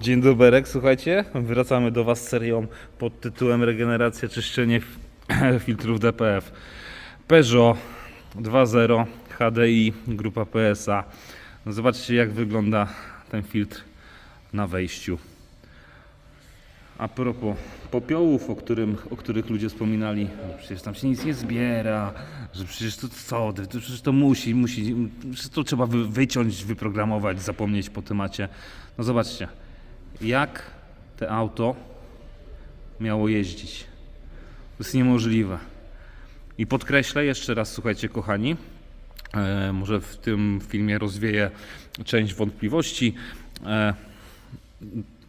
Dzień dobry, słuchajcie. Wracamy do Was z serią pod tytułem Regeneracja czyszczenie filtrów DPF. Peugeot 2.0 HDI, grupa PSA. Zobaczcie jak wygląda ten filtr na wejściu. A propos popiołów, o, którym, o których ludzie wspominali, że przecież tam się nic nie zbiera, że przecież to co, to przecież to musi, musi, to trzeba wy, wyciąć, wyprogramować, zapomnieć po temacie. No zobaczcie, jak te auto miało jeździć. To jest niemożliwe. I podkreślę jeszcze raz, słuchajcie, kochani, e, może w tym filmie rozwieję część wątpliwości. E,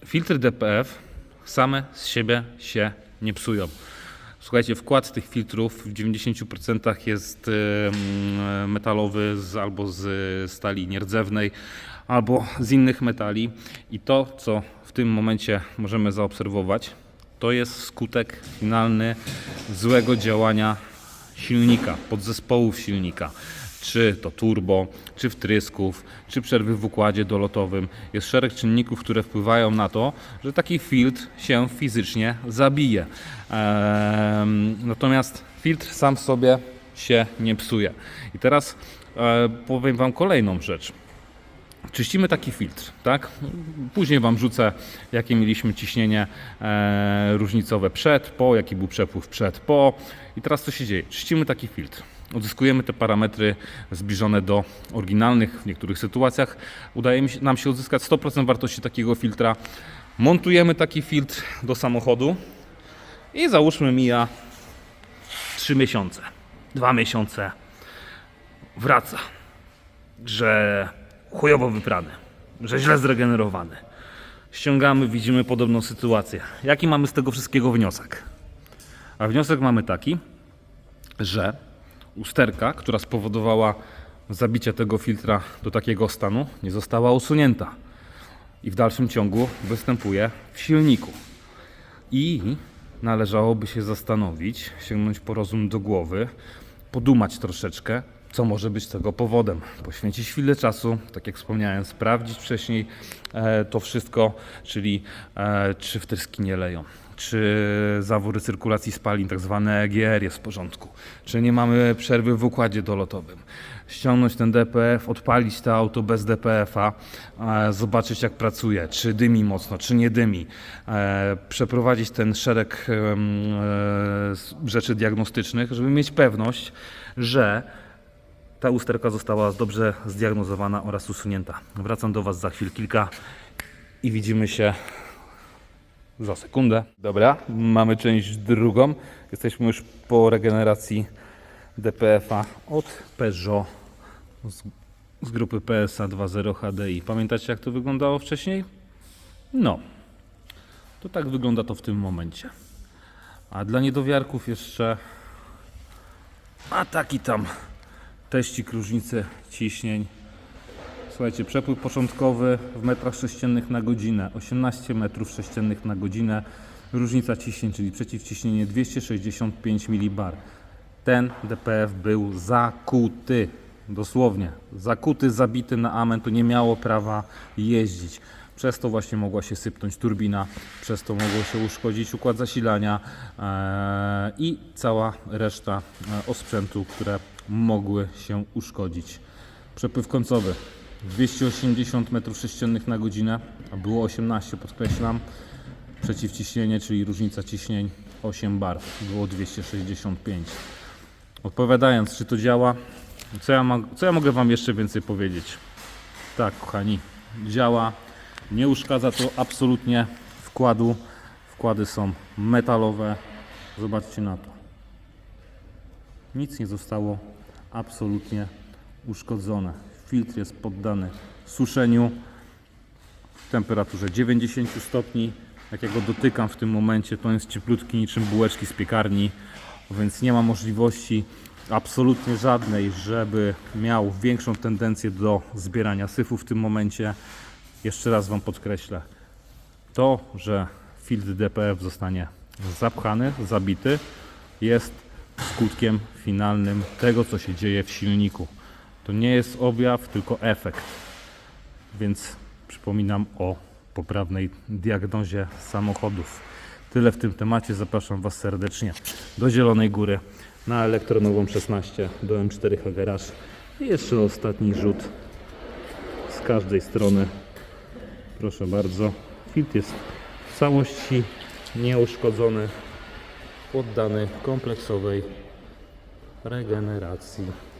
filtry DPF same z siebie się nie psują. Słuchajcie, wkład tych filtrów w 90% jest metalowy albo z stali nierdzewnej, albo z innych metali. I to, co w tym momencie możemy zaobserwować, to jest skutek finalny złego działania silnika, podzespołów silnika. Czy to turbo, czy wtrysków, czy przerwy w układzie dolotowym. Jest szereg czynników, które wpływają na to, że taki filtr się fizycznie zabije. Ehm, natomiast filtr sam sobie się nie psuje. I teraz e, powiem Wam kolejną rzecz. Czyścimy taki filtr, tak? Później Wam rzucę, jakie mieliśmy ciśnienie e, różnicowe przed, po, jaki był przepływ przed, po. I teraz co się dzieje? Czyścimy taki filtr. Uzyskujemy te parametry zbliżone do oryginalnych. W niektórych sytuacjach udaje nam się uzyskać 100% wartości takiego filtra. Montujemy taki filtr do samochodu i załóżmy mija 3 miesiące, 2 miesiące. Wraca że chujowo wyprany, że źle zregenerowany. Ściągamy, widzimy podobną sytuację. Jaki mamy z tego wszystkiego wniosek? A wniosek mamy taki, że usterka, która spowodowała zabicie tego filtra do takiego stanu, nie została usunięta i w dalszym ciągu występuje w silniku. I należałoby się zastanowić, sięgnąć po rozum do głowy, podumać troszeczkę, co może być tego powodem. Poświęcić chwilę czasu, tak jak wspomniałem, sprawdzić wcześniej e, to wszystko, czyli e, czy wtryski nie leją, czy zawory cyrkulacji spalin, tak zwane EGR jest w porządku, czy nie mamy przerwy w układzie dolotowym. Ściągnąć ten DPF, odpalić to auto bez DPF-a, e, zobaczyć jak pracuje, czy dymi mocno, czy nie dymi, przeprowadzić ten szereg rzeczy diagnostycznych, żeby mieć pewność, że ta usterka została dobrze zdiagnozowana oraz usunięta. Wracam do Was za chwil kilka i widzimy się za sekundę. Dobra, mamy część drugą. Jesteśmy już po regeneracji DPF-a od Peugeot z, z grupy PSA 2.0 HDI. Pamiętacie jak to wyglądało wcześniej? No, to tak wygląda to w tym momencie. A dla niedowiarków jeszcze a taki tam teścik różnicy ciśnień. Słuchajcie, przepływ początkowy w metrach sześciennych na godzinę, 18 metrów sześciennych na godzinę. Różnica ciśnień, czyli przeciwciśnienie 265 mbar. Ten DPF był zakuty, dosłownie, zakuty, zabity na amen, to nie miało prawa jeździć. Przez to właśnie mogła się sypnąć turbina, przez to mogło się uszkodzić układ zasilania e, i cała reszta e, osprzętu, które mogły się uszkodzić. Przepływ końcowy 280 m3 na godzinę, a było 18, podkreślam. Przeciwciśnienie, czyli różnica ciśnień 8 bar, było 265. Odpowiadając, czy to działa, co ja, co ja mogę Wam jeszcze więcej powiedzieć? Tak, kochani, działa. Nie uszkadza to absolutnie wkładu. Wkłady są metalowe. Zobaczcie na to. Nic nie zostało absolutnie uszkodzone. Filtr jest poddany suszeniu w temperaturze 90 stopni. Jak ja go dotykam w tym momencie, to jest cieplutki niczym bułeczki z piekarni, więc nie ma możliwości absolutnie żadnej, żeby miał większą tendencję do zbierania syfu w tym momencie. Jeszcze raz Wam podkreślę, to, że filtr DPF zostanie zapchany, zabity, jest skutkiem finalnym tego, co się dzieje w silniku. To nie jest objaw, tylko efekt. Więc przypominam o poprawnej diagnozie samochodów. Tyle w tym temacie. Zapraszam Was serdecznie do Zielonej Góry na elektronową 16 do M4 Garage. I jeszcze ostatni rzut z każdej strony. Proszę bardzo. Filtr jest w całości nieuszkodzony, poddany kompleksowej regeneracji.